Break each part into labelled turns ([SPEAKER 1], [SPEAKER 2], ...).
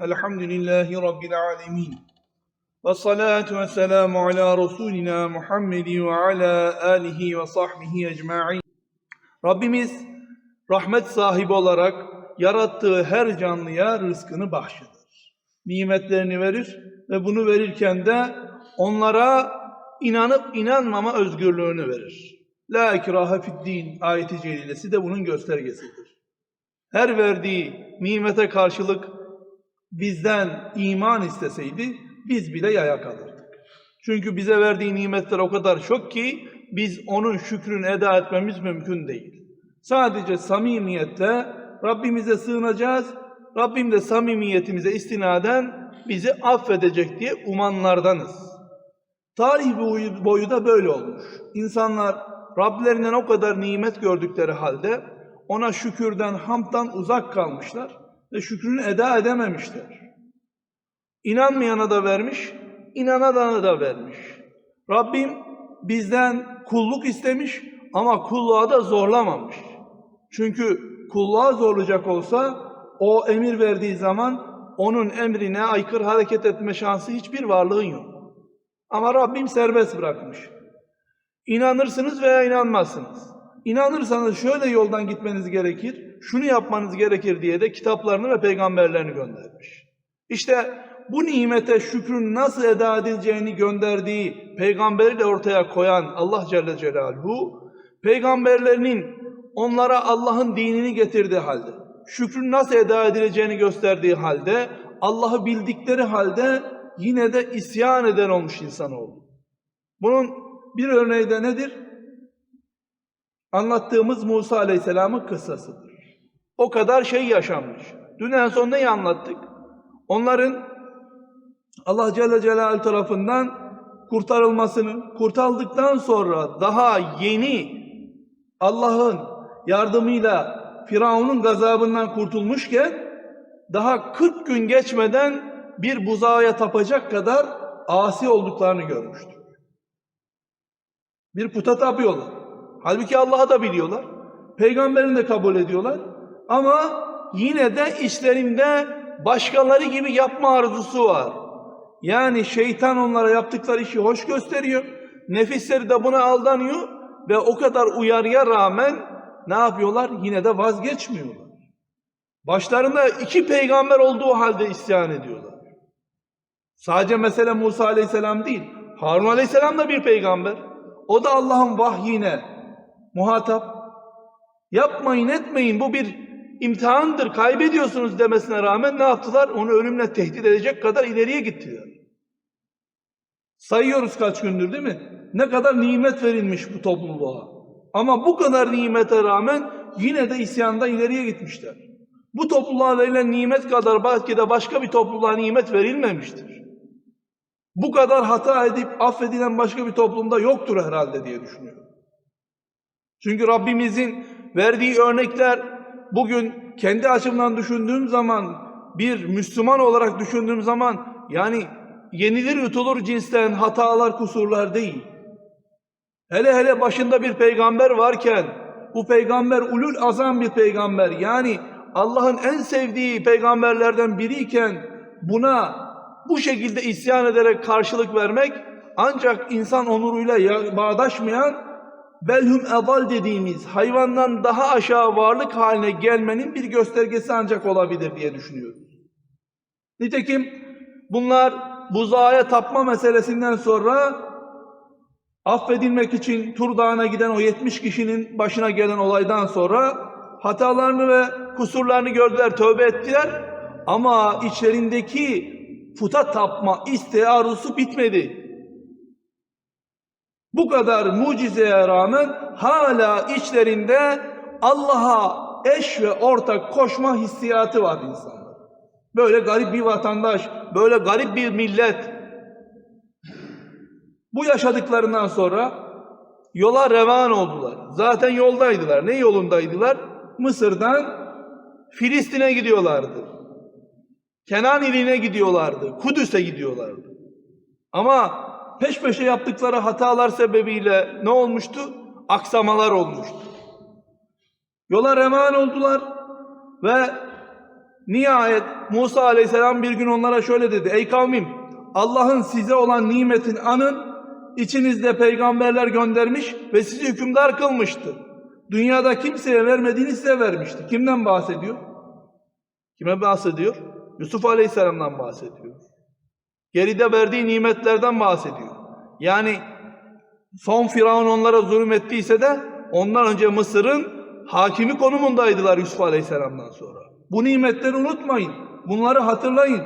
[SPEAKER 1] Elhamdülillahi Rabbil alemin. Ve salatu ve selamu ala Resulina Muhammedi ve ala alihi ve sahbihi ecma'in. Rabbimiz rahmet sahibi olarak yarattığı her canlıya rızkını bahşeder. Nimetlerini verir ve bunu verirken de onlara inanıp inanmama özgürlüğünü verir. La ikrahe fid din ayeti celilesi de bunun göstergesidir. Her verdiği nimete karşılık bizden iman isteseydi biz bile yaya kalırdık. Çünkü bize verdiği nimetler o kadar çok ki biz onun şükrünü eda etmemiz mümkün değil. Sadece samimiyetle Rabbimize sığınacağız. Rabbim de samimiyetimize istinaden bizi affedecek diye umanlardanız. Tarih boyu, boyu da böyle olmuş. İnsanlar Rablerinden o kadar nimet gördükleri halde ona şükürden, hamdan uzak kalmışlar ve şükrünü eda edememişler. İnanmayana da vermiş, inanana da vermiş. Rabbim bizden kulluk istemiş ama kulluğa da zorlamamış. Çünkü kulluğa zorlayacak olsa o emir verdiği zaman onun emrine aykırı hareket etme şansı hiçbir varlığın yok. Ama Rabbim serbest bırakmış. İnanırsınız veya inanmazsınız. İnanırsanız şöyle yoldan gitmeniz gerekir, şunu yapmanız gerekir diye de kitaplarını ve peygamberlerini göndermiş. İşte bu nimete şükrün nasıl eda edileceğini gönderdiği peygamberi de ortaya koyan Allah Celle Celaluhu, peygamberlerinin onlara Allah'ın dinini getirdiği halde, şükrün nasıl eda edileceğini gösterdiği halde, Allah'ı bildikleri halde yine de isyan eden olmuş insanoğlu. Bunun bir örneği de nedir? Anlattığımız Musa Aleyhisselam'ın kıssasıdır. O kadar şey yaşanmış. Dün en son neyi anlattık? Onların Allah Celle Celaluhu tarafından kurtarılmasını, kurtarıldıktan sonra daha yeni Allah'ın yardımıyla Firavun'un gazabından kurtulmuşken daha 40 gün geçmeden bir buzağıya tapacak kadar asi olduklarını görmüştür. Bir puta tapıyorlar. Halbuki Allah'ı da biliyorlar. Peygamberini de kabul ediyorlar. Ama yine de içlerinde başkaları gibi yapma arzusu var. Yani şeytan onlara yaptıkları işi hoş gösteriyor. Nefisleri de buna aldanıyor ve o kadar uyarıya rağmen ne yapıyorlar? Yine de vazgeçmiyorlar. Başlarında iki peygamber olduğu halde isyan ediyorlar. Sadece mesele Musa aleyhisselam değil. Harun aleyhisselam da bir peygamber. O da Allah'ın vahyine muhatap. Yapmayın etmeyin bu bir imtihandır kaybediyorsunuz demesine rağmen ne yaptılar? Onu ölümle tehdit edecek kadar ileriye gittiler. Sayıyoruz kaç gündür değil mi? Ne kadar nimet verilmiş bu topluluğa. Ama bu kadar nimete rağmen yine de isyanda ileriye gitmişler. Bu topluluğa verilen nimet kadar belki de başka bir topluluğa nimet verilmemiştir. Bu kadar hata edip affedilen başka bir toplumda yoktur herhalde diye düşünüyorum. Çünkü Rabbimizin verdiği örnekler bugün kendi açımdan düşündüğüm zaman bir Müslüman olarak düşündüğüm zaman yani yenilir yutulur cinsten hatalar kusurlar değil. Hele hele başında bir peygamber varken bu peygamber ulul azam bir peygamber yani Allah'ın en sevdiği peygamberlerden biriyken buna bu şekilde isyan ederek karşılık vermek ancak insan onuruyla bağdaşmayan belhum edal dediğimiz hayvandan daha aşağı varlık haline gelmenin bir göstergesi ancak olabilir diye düşünüyorum. Nitekim bunlar buzağa tapma meselesinden sonra affedilmek için Tur Dağı'na giden o 70 kişinin başına gelen olaydan sonra hatalarını ve kusurlarını gördüler, tövbe ettiler ama içlerindeki puta tapma isteği arzusu bitmedi. Bu kadar mucizeye rağmen hala içlerinde Allah'a eş ve ortak koşma hissiyatı var insanlar. Böyle garip bir vatandaş, böyle garip bir millet. Bu yaşadıklarından sonra yola revan oldular. Zaten yoldaydılar. Ne yolundaydılar? Mısır'dan Filistin'e gidiyorlardı. Kenan iline gidiyorlardı. Kudüs'e gidiyorlardı. Ama peş peşe yaptıkları hatalar sebebiyle ne olmuştu? Aksamalar olmuştu. Yola revan oldular ve Nihayet Musa aleyhisselam bir gün onlara şöyle dedi. Ey kavmim Allah'ın size olan nimetin anın. İçinizde peygamberler göndermiş ve sizi hükümdar kılmıştı. Dünyada kimseye vermediğini size vermişti. Kimden bahsediyor? Kime bahsediyor? Yusuf aleyhisselamdan bahsediyor. Geride verdiği nimetlerden bahsediyor. Yani son Firavun onlara zulüm ettiyse de ondan önce Mısır'ın hakimi konumundaydılar Yusuf Aleyhisselam'dan sonra. Bu nimetleri unutmayın. Bunları hatırlayın.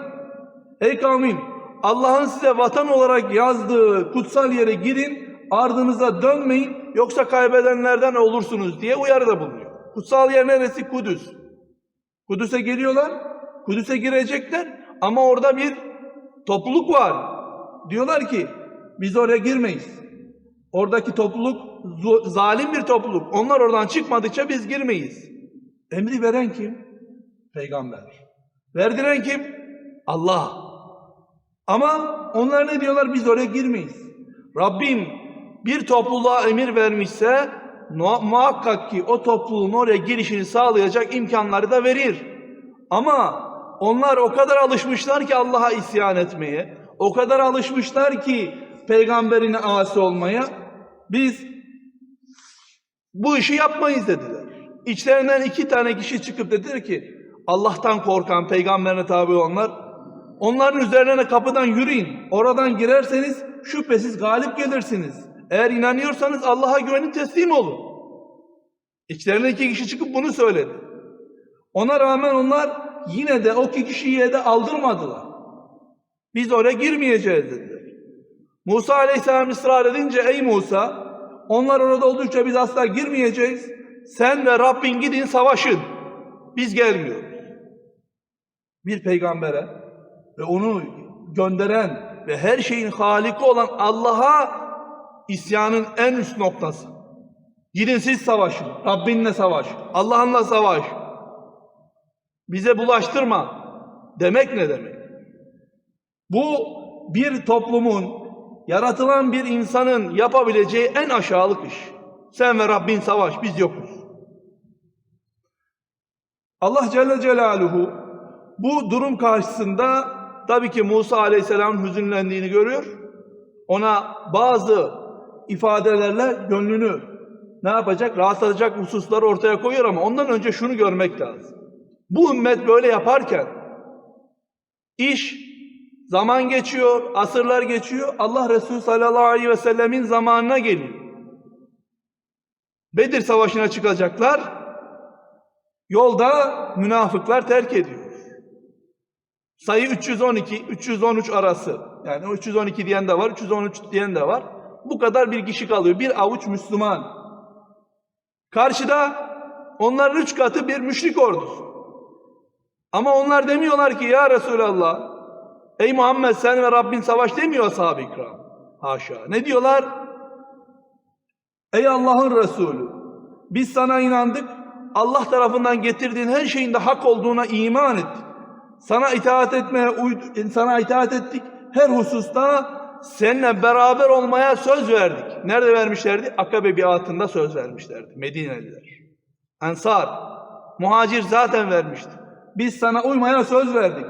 [SPEAKER 1] Ey kavmim Allah'ın size vatan olarak yazdığı kutsal yere girin ardınıza dönmeyin yoksa kaybedenlerden olursunuz diye uyarıda bulunuyor. Kutsal yer neresi? Kudüs. Kudüs'e geliyorlar. Kudüs'e girecekler ama orada bir topluluk var. Diyorlar ki biz oraya girmeyiz. Oradaki topluluk zalim bir topluluk. Onlar oradan çıkmadıkça biz girmeyiz. Emri veren kim? Peygamber. Verdiren kim? Allah. Ama onlar ne diyorlar? Biz oraya girmeyiz. Rabbim bir topluluğa emir vermişse mu- muhakkak ki o topluluğun oraya girişini sağlayacak imkanları da verir. Ama onlar o kadar alışmışlar ki Allah'a isyan etmeye, o kadar alışmışlar ki peygamberine asi olmaya, biz bu işi yapmayız dediler. İçlerinden iki tane kişi çıkıp dediler ki Allah'tan korkan, peygamberine tabi olanlar onların üzerine kapıdan yürüyün. Oradan girerseniz şüphesiz galip gelirsiniz. Eğer inanıyorsanız Allah'a güvenin teslim olun. İçlerinden iki kişi çıkıp bunu söyledi. Ona rağmen onlar yine de o iki kişiye de aldırmadılar. Biz oraya girmeyeceğiz dediler. Musa aleyhisselam ısrar edince ey Musa onlar orada oldukça biz asla girmeyeceğiz. Sen ve Rabbin gidin savaşın. Biz gelmiyoruz. Bir peygambere ve onu gönderen ve her şeyin haliki olan Allah'a isyanın en üst noktası. Gidin siz savaşın. Rabbinle savaş. Allah'ınla savaş. Bize bulaştırma. Demek ne demek? Bu bir toplumun, yaratılan bir insanın yapabileceği en aşağılık iş. Sen ve Rabbin savaş, biz yokuz. Allah Celle Celaluhu bu durum karşısında tabii ki Musa Aleyhisselam'ın hüzünlendiğini görüyor. Ona bazı ifadelerle gönlünü ne yapacak? Rahatsız edecek hususları ortaya koyuyor ama ondan önce şunu görmek lazım. Bu ümmet böyle yaparken iş zaman geçiyor, asırlar geçiyor. Allah Resulü sallallahu aleyhi ve sellemin zamanına geliyor. Bedir Savaşı'na çıkacaklar. Yolda münafıklar terk ediyor. Sayı 312, 313 arası. Yani o 312 diyen de var, 313 diyen de var. Bu kadar bir kişi kalıyor. Bir avuç Müslüman. Karşıda onların üç katı bir müşrik ordusu. Ama onlar demiyorlar ki ya Resulallah, ey Muhammed sen ve Rabbin savaş demiyor ashab-ı ikram. Haşa. Ne diyorlar? Ey Allah'ın Resulü, biz sana inandık, Allah tarafından getirdiğin her şeyin de hak olduğuna iman ettik. Sana itaat etmeye sana itaat ettik. Her hususta seninle beraber olmaya söz verdik. Nerede vermişlerdi? Akabe biatında söz vermişlerdi. Medineliler. Ensar. Muhacir zaten vermişti. Biz sana uymaya söz verdik.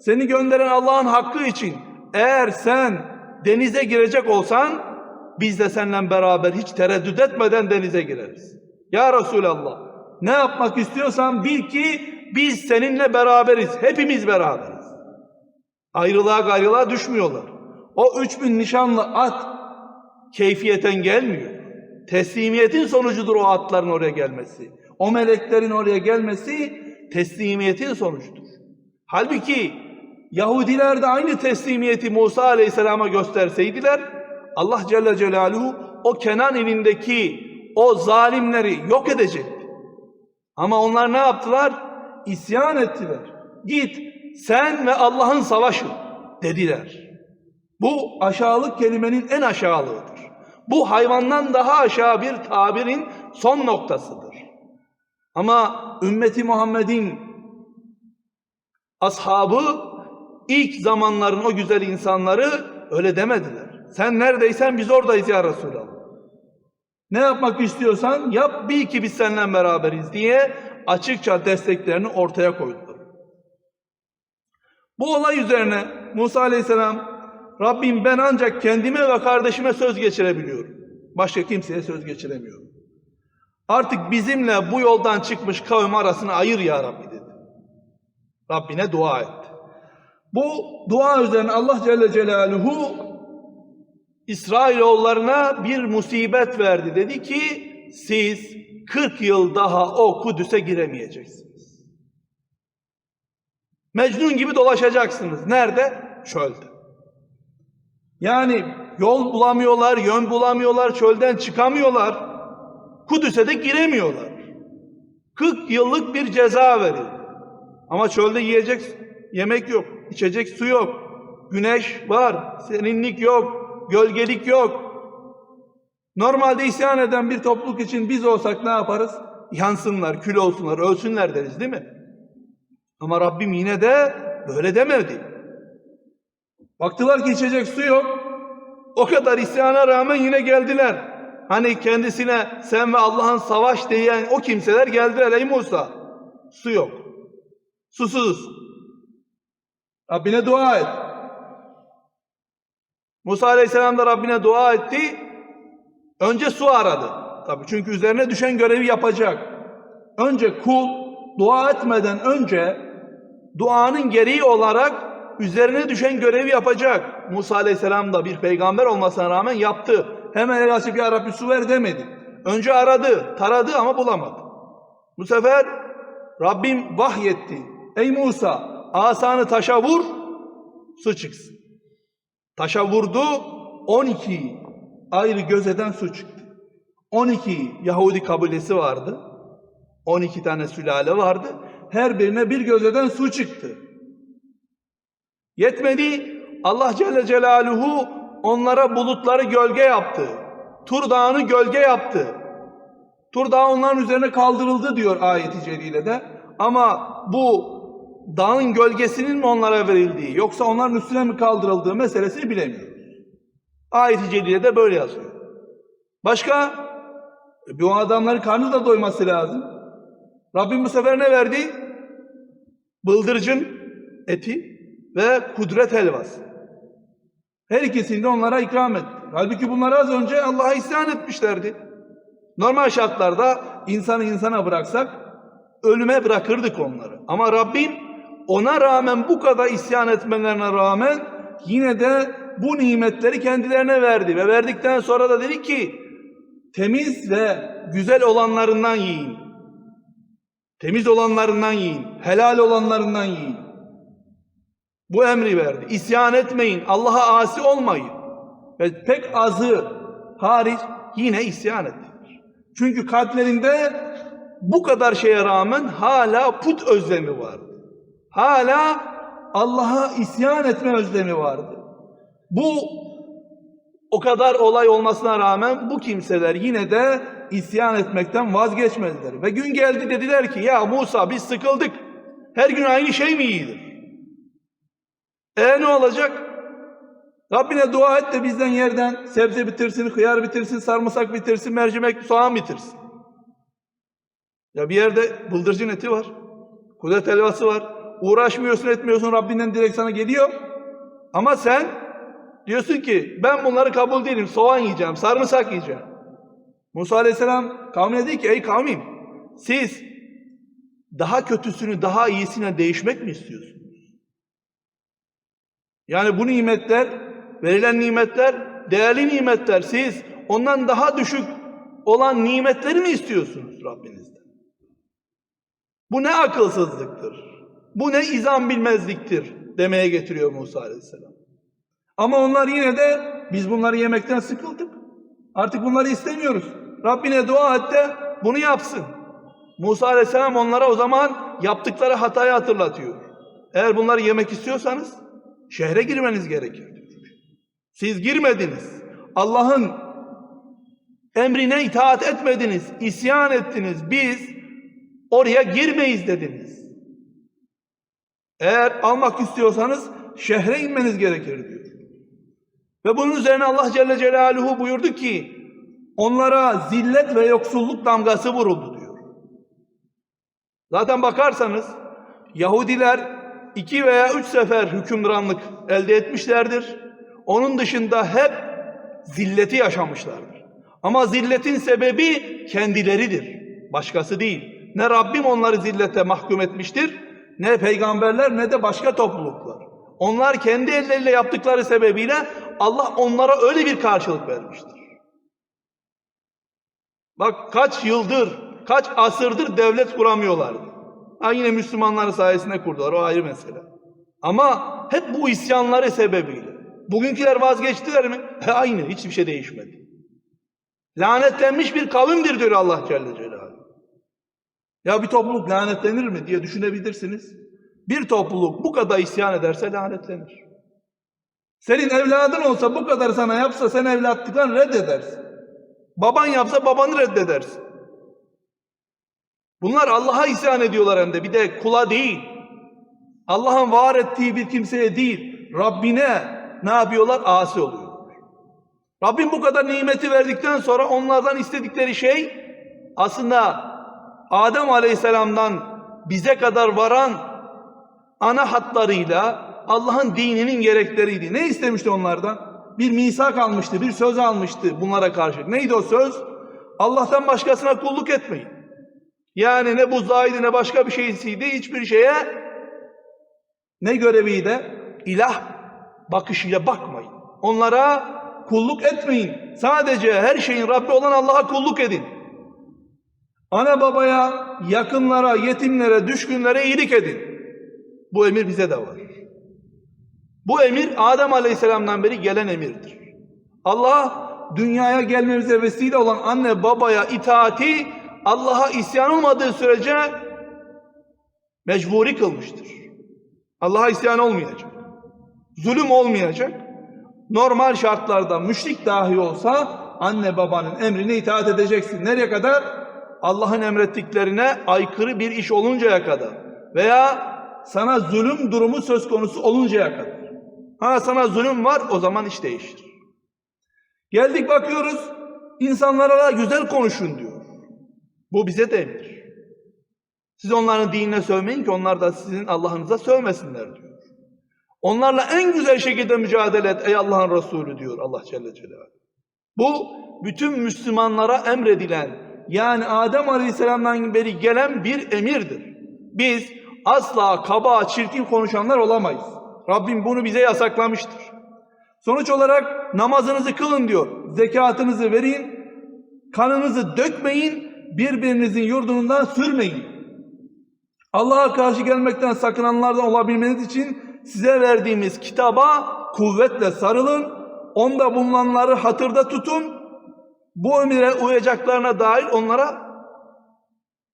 [SPEAKER 1] Seni gönderen Allah'ın hakkı için eğer sen denize girecek olsan biz de seninle beraber hiç tereddüt etmeden denize gireriz. Ya Resulallah ne yapmak istiyorsan bil ki biz seninle beraberiz. Hepimiz beraberiz. Ayrılığa gayrılığa düşmüyorlar. O 3000 nişanlı at keyfiyeten gelmiyor. Teslimiyetin sonucudur o atların oraya gelmesi. O meleklerin oraya gelmesi teslimiyetin sonucudur. Halbuki Yahudiler de aynı teslimiyeti Musa Aleyhisselam'a gösterseydiler Allah Celle Celaluhu o Kenan evindeki o zalimleri yok edecekti. Ama onlar ne yaptılar? İsyan ettiler. Git sen ve Allah'ın savaşı dediler. Bu aşağılık kelimenin en aşağılığıdır. Bu hayvandan daha aşağı bir tabirin son noktasıdır. Ama ümmeti Muhammed'in ashabı ilk zamanların o güzel insanları öyle demediler. Sen neredeysen biz oradayız ya Resulallah. Ne yapmak istiyorsan yap bil ki biz seninle beraberiz diye açıkça desteklerini ortaya koydular. Bu olay üzerine Musa Aleyhisselam Rabbim ben ancak kendime ve kardeşime söz geçirebiliyorum. Başka kimseye söz geçiremiyorum. Artık bizimle bu yoldan çıkmış kavim arasını ayır ya Rabbi dedi. Rabbine dua etti. Bu dua üzerine Allah Celle Celaluhu İsrailoğullarına bir musibet verdi. Dedi ki siz 40 yıl daha o Kudüs'e giremeyeceksiniz. Mecnun gibi dolaşacaksınız. Nerede? Çölde. Yani yol bulamıyorlar, yön bulamıyorlar, çölden çıkamıyorlar. Kudüs'e de giremiyorlar. 40 yıllık bir ceza verildi. Ama çölde yiyecek yemek yok, içecek su yok. Güneş var, serinlik yok, gölgelik yok. Normalde isyan eden bir topluluk için biz olsak ne yaparız? Yansınlar, kül olsunlar, ölsünler deriz değil mi? Ama Rabbim yine de böyle demedi. Baktılar ki içecek su yok. O kadar isyana rağmen yine geldiler. Hani kendisine sen ve Allah'ın savaş diyen o kimseler geldiler ey Musa. Su yok. Susuz. Rabbine dua et. Musa Aleyhisselam da Rabbine dua etti. Önce su aradı. Tabii çünkü üzerine düşen görevi yapacak. Önce kul dua etmeden önce duanın gereği olarak üzerine düşen görevi yapacak. Musa Aleyhisselam da bir peygamber olmasına rağmen yaptı. Hemen el açıp ya Rabbi su ver demedi. Önce aradı, taradı ama bulamadı. Bu sefer Rabbim vahyetti. Ey Musa asanı taşa vur, su çıksın. Taşa vurdu, 12 ayrı gözeden su çıktı. 12 Yahudi kabilesi vardı. 12 tane sülale vardı. Her birine bir gözeden su çıktı. Yetmedi. Allah Celle Celaluhu onlara bulutları gölge yaptı. Tur Dağı'nı gölge yaptı. Tur Dağı onların üzerine kaldırıldı diyor ayeti celilede. Ama bu dağın gölgesinin mi onlara verildiği yoksa onların üstüne mi kaldırıldığı meselesini bilemiyoruz. Ayet-i celilede böyle yazıyor. Başka? E, Bu adamların karnı da doyması lazım. Rabbim bu sefer ne verdi? Bıldırcın eti ve kudret helvası. Her ikisini de onlara ikram etti. Halbuki bunlar az önce Allah'a isyan etmişlerdi. Normal şartlarda insanı insana bıraksak ölüme bırakırdık onları. Ama Rabbim ona rağmen bu kadar isyan etmelerine rağmen yine de bu nimetleri kendilerine verdi. Ve verdikten sonra da dedi ki temiz ve güzel olanlarından yiyin. Temiz olanlarından yiyin. Helal olanlarından yiyin. Bu emri verdi. İsyan etmeyin. Allah'a asi olmayın. Ve pek azı hariç yine isyan ettiler. Çünkü kalplerinde bu kadar şeye rağmen hala put özlemi vardı. Hala Allah'a isyan etme özlemi vardı. Bu o kadar olay olmasına rağmen bu kimseler yine de isyan etmekten vazgeçmediler. Ve gün geldi dediler ki ya Musa biz sıkıldık. Her gün aynı şey mi iyidir? E ne olacak? Rabbine dua et de bizden yerden sebze bitirsin, hıyar bitirsin, sarımsak bitirsin, mercimek, soğan bitirsin. Ya bir yerde bıldırcın eti var. Kudret helvası var. Uğraşmıyorsun etmiyorsun Rabbinden direkt sana geliyor. Ama sen diyorsun ki ben bunları kabul değilim. Soğan yiyeceğim, sarımsak yiyeceğim. Musa Aleyhisselam kavmine dedi ki ey kavmim siz daha kötüsünü daha iyisine değişmek mi istiyorsunuz? Yani bu nimetler, verilen nimetler değerli nimetler. Siz ondan daha düşük olan nimetleri mi istiyorsunuz Rabbinizden? Bu ne akılsızlıktır. Bu ne izan bilmezliktir demeye getiriyor Musa Aleyhisselam. Ama onlar yine de biz bunları yemekten sıkıldık. Artık bunları istemiyoruz. Rabbine dua et de bunu yapsın. Musa Aleyhisselam onlara o zaman yaptıkları hatayı hatırlatıyor. Eğer bunları yemek istiyorsanız şehre girmeniz gerekir. Siz girmediniz. Allah'ın emrine itaat etmediniz. isyan ettiniz. Biz oraya girmeyiz dediniz. Eğer almak istiyorsanız şehre inmeniz gerekir diyor. Ve bunun üzerine Allah Celle Celaluhu buyurdu ki onlara zillet ve yoksulluk damgası vuruldu diyor. Zaten bakarsanız Yahudiler iki veya üç sefer hükümranlık elde etmişlerdir. Onun dışında hep zilleti yaşamışlardır. Ama zilletin sebebi kendileridir. Başkası değil. Ne Rabbim onları zillete mahkum etmiştir, ne peygamberler ne de başka topluluklar. Onlar kendi elleriyle yaptıkları sebebiyle Allah onlara öyle bir karşılık vermiştir. Bak kaç yıldır, kaç asırdır devlet kuramıyorlardı. Ha yine Müslümanların sayesinde kurdular, o ayrı mesele. Ama hep bu isyanları sebebiyle. Bugünküler vazgeçtiler mi? He aynı, hiçbir şey değişmedi. Lanetlenmiş bir kavimdir diyor Allah Celle Celaluhu. Ya bir topluluk lanetlenir mi diye düşünebilirsiniz. Bir topluluk bu kadar isyan ederse lanetlenir. Senin evladın olsa bu kadar sana yapsa sen evlatlıktan reddedersin. Baban yapsa babanı reddedersin. Bunlar Allah'a isyan ediyorlar hem de bir de kula değil. Allah'ın var ettiği bir kimseye değil, Rabbine ne yapıyorlar? Asi oluyor. Rabbim bu kadar nimeti verdikten sonra onlardan istedikleri şey aslında Adem Aleyhisselam'dan bize kadar varan ana hatlarıyla Allah'ın dininin gerekleriydi. Ne istemişti onlardan? Bir misak almıştı, bir söz almıştı bunlara karşı. Neydi o söz? Allah'tan başkasına kulluk etmeyin. Yani ne buzdağıydı ne başka bir şeysiydi. Hiçbir şeye ne göreviydi? İlah bakışıyla bakmayın. Onlara kulluk etmeyin. Sadece her şeyin Rabbi olan Allah'a kulluk edin. Ana babaya, yakınlara, yetimlere, düşkünlere iyilik edin. Bu emir bize de var. Bu emir Adem Aleyhisselam'dan beri gelen emirdir. Allah dünyaya gelmemize vesile olan anne babaya itaati Allah'a isyan olmadığı sürece mecburi kılmıştır. Allah'a isyan olmayacak. Zulüm olmayacak. Normal şartlarda müşrik dahi olsa anne babanın emrine itaat edeceksin. Nereye kadar? Allah'ın emrettiklerine aykırı bir iş oluncaya kadar. Veya sana zulüm durumu söz konusu oluncaya kadar. Ha sana zulüm var o zaman iş değişir. Geldik bakıyoruz insanlara güzel konuşun diyor. Bu bize de emir. Siz onların dinine sövmeyin ki onlar da sizin Allah'ınıza sövmesinler diyor. Onlarla en güzel şekilde mücadele et ey Allah'ın Resulü diyor Allah Celle Celaluhu. Bu bütün Müslümanlara emredilen yani Adem Aleyhisselam'dan beri gelen bir emirdir. Biz asla kaba, çirkin konuşanlar olamayız. Rabbim bunu bize yasaklamıştır. Sonuç olarak namazınızı kılın diyor. Zekatınızı verin, kanınızı dökmeyin, birbirinizin yurdundan sürmeyin. Allah'a karşı gelmekten sakınanlardan olabilmeniz için size verdiğimiz kitaba kuvvetle sarılın. Onda bulunanları hatırda tutun. Bu emire uyacaklarına dair onlara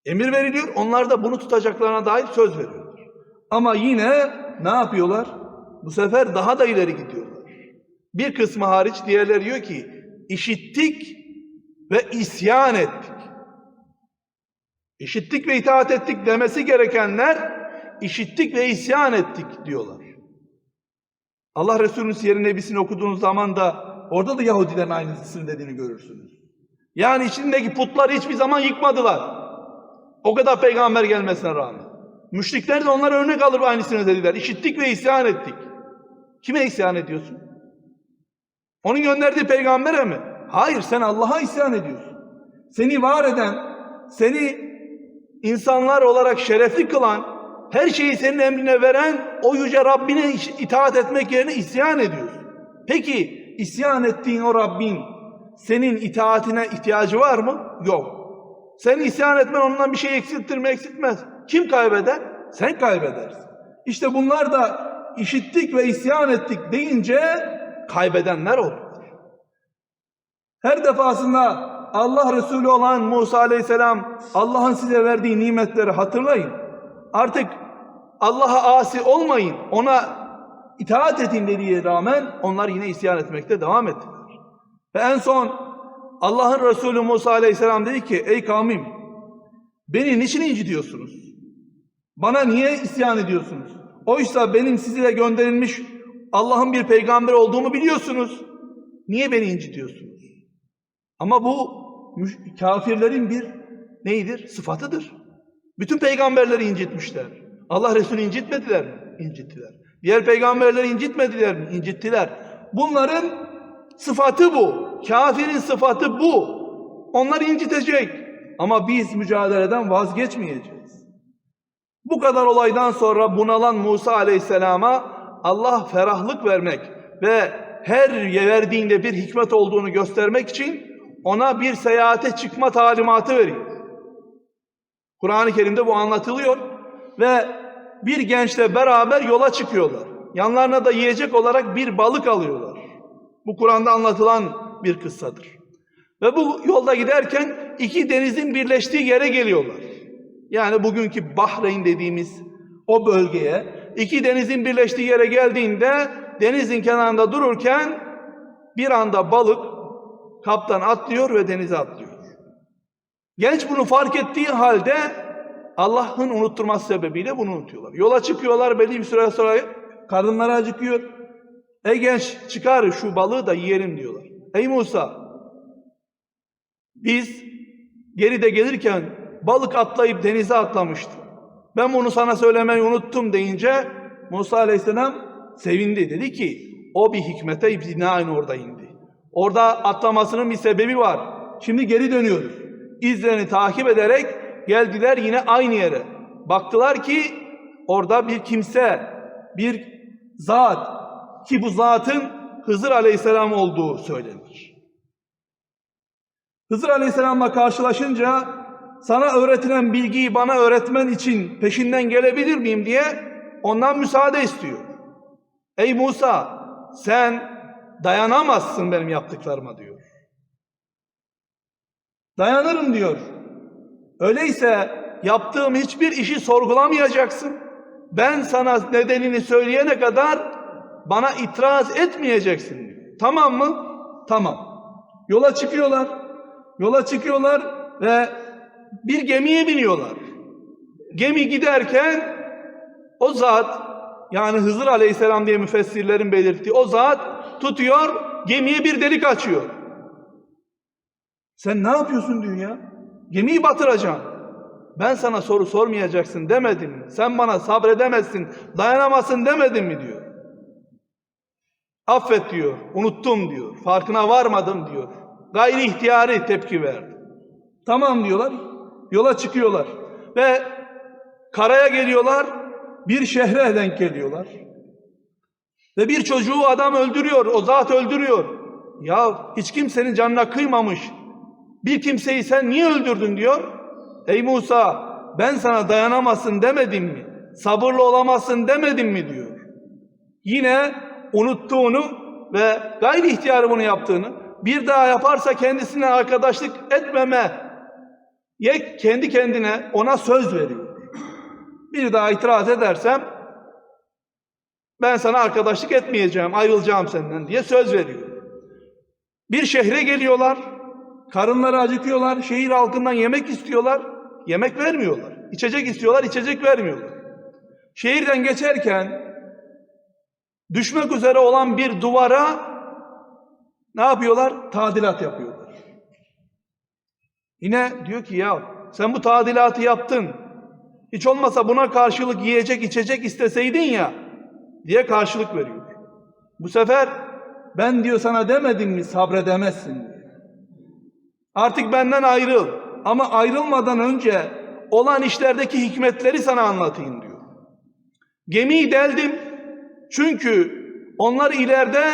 [SPEAKER 1] emir veriliyor. Onlar da bunu tutacaklarına dair söz veriyorlar. Ama yine ne yapıyorlar? Bu sefer daha da ileri gidiyorlar. Bir kısmı hariç diğerleri diyor ki işittik ve isyan ettik. İşittik ve itaat ettik demesi gerekenler işittik ve isyan ettik diyorlar. Allah Resulü'nün siyer nebisini okuduğunuz zaman da orada da Yahudilerin aynısını dediğini görürsünüz. Yani içindeki putları hiçbir zaman yıkmadılar. O kadar peygamber gelmesine rağmen. Müşrikler de onlara örnek alır aynısını dediler. İşittik ve isyan ettik. Kime isyan ediyorsun? Onun gönderdiği peygambere mi? Hayır sen Allah'a isyan ediyorsun. Seni var eden, seni insanlar olarak şerefli kılan, her şeyi senin emrine veren o yüce Rabbine itaat etmek yerine isyan ediyorsun. Peki isyan ettiğin o Rabbin senin itaatine ihtiyacı var mı? Yok. Sen isyan etmen ondan bir şey eksilttir mi eksiltmez. Kim kaybeder? Sen kaybedersin. İşte bunlar da işittik ve isyan ettik deyince kaybedenler olur. Her defasında Allah Resulü olan Musa Aleyhisselam Allah'ın size verdiği nimetleri hatırlayın. Artık Allah'a asi olmayın. Ona itaat edin dediği rağmen onlar yine isyan etmekte devam ettiler. Ve en son Allah'ın Resulü Musa Aleyhisselam dedi ki ey kavmim beni niçin incitiyorsunuz? Bana niye isyan ediyorsunuz? Oysa benim size gönderilmiş Allah'ın bir peygamber olduğumu biliyorsunuz. Niye beni incitiyorsunuz? Ama bu kafirlerin bir neydir? Sıfatıdır. Bütün peygamberleri incitmişler. Allah Resulü incitmediler mi? İncittiler. Diğer peygamberleri incitmediler mi? İncittiler. Bunların sıfatı bu. Kafirin sıfatı bu. Onlar incitecek. Ama biz mücadeleden vazgeçmeyeceğiz. Bu kadar olaydan sonra bunalan Musa Aleyhisselam'a Allah ferahlık vermek ve her verdiğinde bir hikmet olduğunu göstermek için ona bir seyahate çıkma talimatı veriyor. Kur'an-ı Kerim'de bu anlatılıyor ve bir gençle beraber yola çıkıyorlar. Yanlarına da yiyecek olarak bir balık alıyorlar. Bu Kur'an'da anlatılan bir kıssadır. Ve bu yolda giderken iki denizin birleştiği yere geliyorlar. Yani bugünkü Bahreyn dediğimiz o bölgeye iki denizin birleştiği yere geldiğinde denizin kenarında dururken bir anda balık kaptan atlıyor ve denize atlıyor. Genç bunu fark ettiği halde Allah'ın unutturması sebebiyle bunu unutuyorlar. Yola çıkıyorlar belli bir süre sonra karınları acıkıyor. Ey genç çıkar şu balığı da yiyelim diyorlar. Ey Musa biz geride gelirken balık atlayıp denize atlamıştı. Ben bunu sana söylemeyi unuttum deyince Musa Aleyhisselam sevindi. Dedi ki o bir hikmete binaen orada indi. Orada atlamasının bir sebebi var. Şimdi geri dönüyoruz. İzlerini takip ederek geldiler yine aynı yere. Baktılar ki orada bir kimse, bir zat ki bu zatın Hızır Aleyhisselam olduğu söylenir. Hızır Aleyhisselam'la karşılaşınca sana öğretilen bilgiyi bana öğretmen için peşinden gelebilir miyim diye ondan müsaade istiyor. Ey Musa sen dayanamazsın benim yaptıklarıma diyor. Dayanırım diyor. Öyleyse yaptığım hiçbir işi sorgulamayacaksın. Ben sana nedenini söyleyene kadar bana itiraz etmeyeceksin diyor. Tamam mı? Tamam. Yola çıkıyorlar. Yola çıkıyorlar ve bir gemiye biniyorlar. Gemi giderken o zat yani Hızır Aleyhisselam diye müfessirlerin belirttiği o zat tutuyor gemiye bir delik açıyor. Sen ne yapıyorsun dünya? Gemiyi batıracaksın. Ben sana soru sormayacaksın demedim mi? Sen bana sabredemezsin, dayanamazsın demedim mi diyor. Affet diyor, unuttum diyor, farkına varmadım diyor. Gayri ihtiyari tepki verdi. Tamam diyorlar, yola çıkıyorlar. Ve karaya geliyorlar, bir şehre denk geliyorlar. Ve bir çocuğu adam öldürüyor, o zat öldürüyor. Ya hiç kimsenin canına kıymamış. Bir kimseyi sen niye öldürdün diyor. Ey Musa ben sana dayanamazsın demedim mi? Sabırlı olamazsın demedim mi diyor. Yine unuttuğunu ve gayri ihtiyarı bunu yaptığını bir daha yaparsa kendisine arkadaşlık etmeme ye kendi kendine ona söz veriyor. Bir daha itiraz edersem ben sana arkadaşlık etmeyeceğim, ayrılacağım senden diye söz veriyor. Bir şehre geliyorlar, karınları acıkıyorlar, şehir halkından yemek istiyorlar, yemek vermiyorlar. İçecek istiyorlar, içecek vermiyorlar. Şehirden geçerken düşmek üzere olan bir duvara ne yapıyorlar? Tadilat yapıyorlar. Yine diyor ki ya sen bu tadilatı yaptın. Hiç olmasa buna karşılık yiyecek içecek isteseydin ya diye karşılık veriyor. Bu sefer ben diyor sana demedim mi sabredemezsin diyor. Artık benden ayrıl ama ayrılmadan önce olan işlerdeki hikmetleri sana anlatayım diyor. Gemiyi deldim çünkü onlar ileride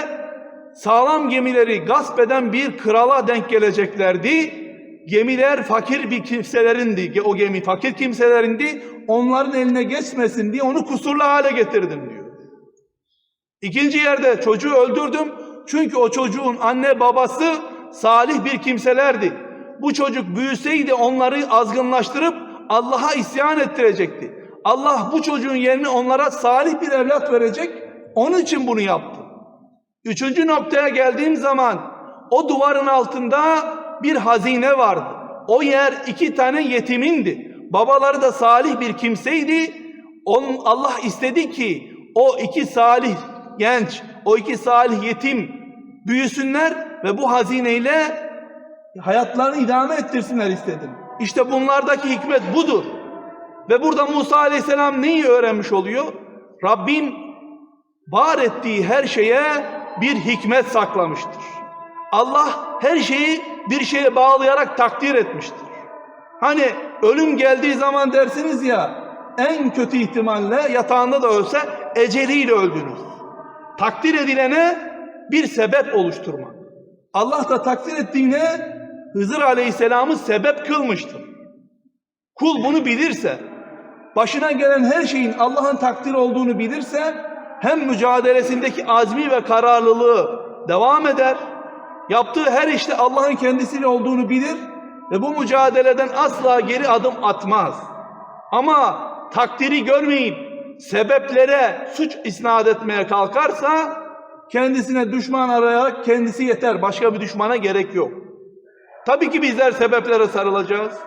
[SPEAKER 1] sağlam gemileri gasp eden bir krala denk geleceklerdi. Gemiler fakir bir kimselerindi. O gemi fakir kimselerindi. Onların eline geçmesin diye onu kusurlu hale getirdim diyor. İkinci yerde çocuğu öldürdüm. Çünkü o çocuğun anne babası salih bir kimselerdi. Bu çocuk büyüseydi onları azgınlaştırıp Allah'a isyan ettirecekti. Allah bu çocuğun yerine onlara salih bir evlat verecek. Onun için bunu yaptı. Üçüncü noktaya geldiğim zaman o duvarın altında bir hazine vardı. O yer iki tane yetimindi. Babaları da salih bir kimseydi. Allah istedi ki o iki salih genç, o iki salih yetim büyüsünler ve bu hazineyle hayatlarını idame ettirsinler istedim. İşte bunlardaki hikmet budur. Ve burada Musa Aleyhisselam neyi öğrenmiş oluyor? Rabbim var ettiği her şeye bir hikmet saklamıştır. Allah her şeyi bir şeye bağlayarak takdir etmiştir. Hani ölüm geldiği zaman dersiniz ya en kötü ihtimalle yatağında da ölse eceliyle öldünüz. Takdir edilene bir sebep oluşturmak. Allah da takdir ettiğine Hızır Aleyhisselam'ı sebep kılmıştır. Kul bunu bilirse, başına gelen her şeyin Allah'ın takdiri olduğunu bilirse, hem mücadelesindeki azmi ve kararlılığı devam eder, yaptığı her işte Allah'ın kendisiyle olduğunu bilir ve bu mücadeleden asla geri adım atmaz. Ama takdiri görmeyip sebeplere suç isnat etmeye kalkarsa kendisine düşman arayarak kendisi yeter. Başka bir düşmana gerek yok. Tabii ki bizler sebeplere sarılacağız.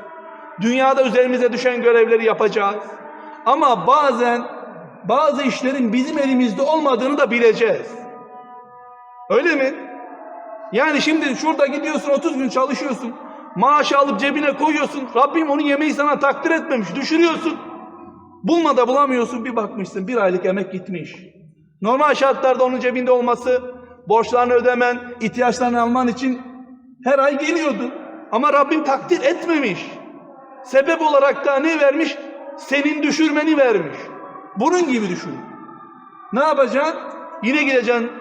[SPEAKER 1] Dünyada üzerimize düşen görevleri yapacağız. Ama bazen bazı işlerin bizim elimizde olmadığını da bileceğiz. Öyle mi? Yani şimdi şurada gidiyorsun 30 gün çalışıyorsun. Maaşı alıp cebine koyuyorsun. Rabbim onu yemeği sana takdir etmemiş. Düşürüyorsun. Bulma da bulamıyorsun. Bir bakmışsın bir aylık emek gitmiş. Normal şartlarda onun cebinde olması, borçlarını ödemen, ihtiyaçlarını alman için her ay geliyordu. Ama Rabbim takdir etmemiş. Sebep olarak da ne vermiş? Senin düşürmeni vermiş. Bunun gibi düşün. Ne yapacaksın? Yine gideceksin,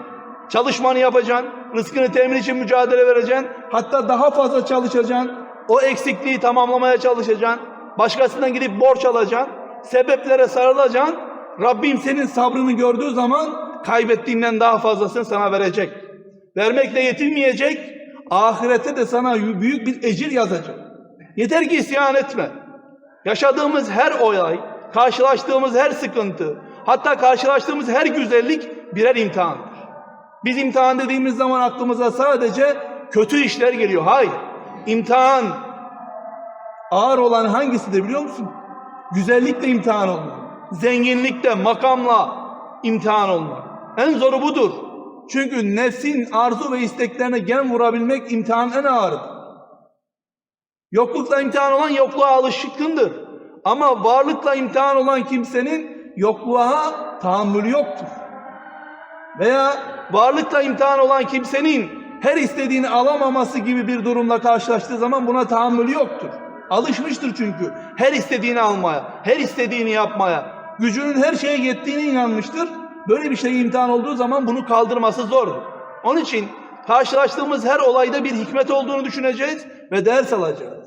[SPEAKER 1] çalışmanı yapacaksın, rızkını temin için mücadele vereceksin. Hatta daha fazla çalışacaksın. O eksikliği tamamlamaya çalışacaksın. Başkasından gidip borç alacaksın. Sebeplere sarılacaksın. Rabbim senin sabrını gördüğü zaman kaybettiğinden daha fazlasını sana verecek. Vermekle yetinmeyecek. Ahirette de sana büyük bir ecir yazacak. Yeter ki isyan etme. Yaşadığımız her olay, karşılaştığımız her sıkıntı, hatta karşılaştığımız her güzellik birer imtihandır. Biz imtihan dediğimiz zaman aklımıza sadece kötü işler geliyor. Hayır. İmtihan ağır olan hangisidir biliyor musun? Güzellikle imtihan olmak. Zenginlikle, makamla imtihan olmak. En zoru budur. Çünkü nefsin arzu ve isteklerine gen vurabilmek imtihan en ağırdır. Yoklukla imtihan olan yokluğa alışkındır. Ama varlıkla imtihan olan kimsenin yokluğa tahammülü yoktur. Veya varlıkla imtihan olan kimsenin her istediğini alamaması gibi bir durumla karşılaştığı zaman buna tahammülü yoktur. Alışmıştır çünkü her istediğini almaya, her istediğini yapmaya, gücünün her şeye yettiğine inanmıştır. Böyle bir şey imtihan olduğu zaman bunu kaldırması zordur. Onun için karşılaştığımız her olayda bir hikmet olduğunu düşüneceğiz ve ders alacağız.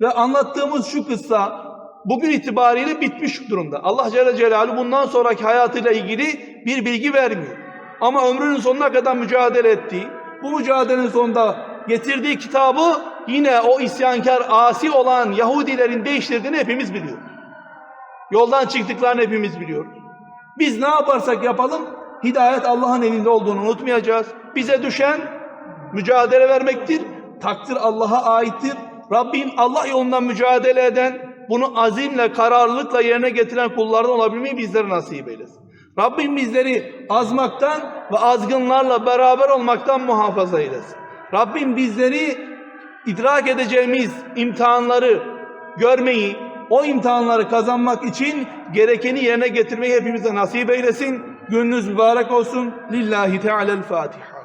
[SPEAKER 1] Ve anlattığımız şu kıssa bugün itibariyle bitmiş durumda. Allah Celle Celaluhu bundan sonraki hayatıyla ilgili bir bilgi vermiyor. Ama ömrünün sonuna kadar mücadele ettiği, bu mücadelenin sonunda getirdiği kitabı yine o isyankar, asi olan Yahudilerin değiştirdiğini hepimiz biliyoruz. Yoldan çıktıklarını hepimiz biliyoruz. Biz ne yaparsak yapalım, hidayet Allah'ın elinde olduğunu unutmayacağız. Bize düşen mücadele vermektir. Takdir Allah'a aittir. Rabbim Allah yolundan mücadele eden, bunu azimle, kararlılıkla yerine getiren kullardan olabilmeyi bizlere nasip eylesin. Rabbim bizleri azmaktan ve azgınlarla beraber olmaktan muhafaza eylesin. Rabbim bizleri idrak edeceğimiz imtihanları görmeyi, o imtihanları kazanmak için gerekeni yerine getirmeyi hepimize nasip eylesin. Gününüz mübarek olsun. Lillahi Teala'l-Fatiha.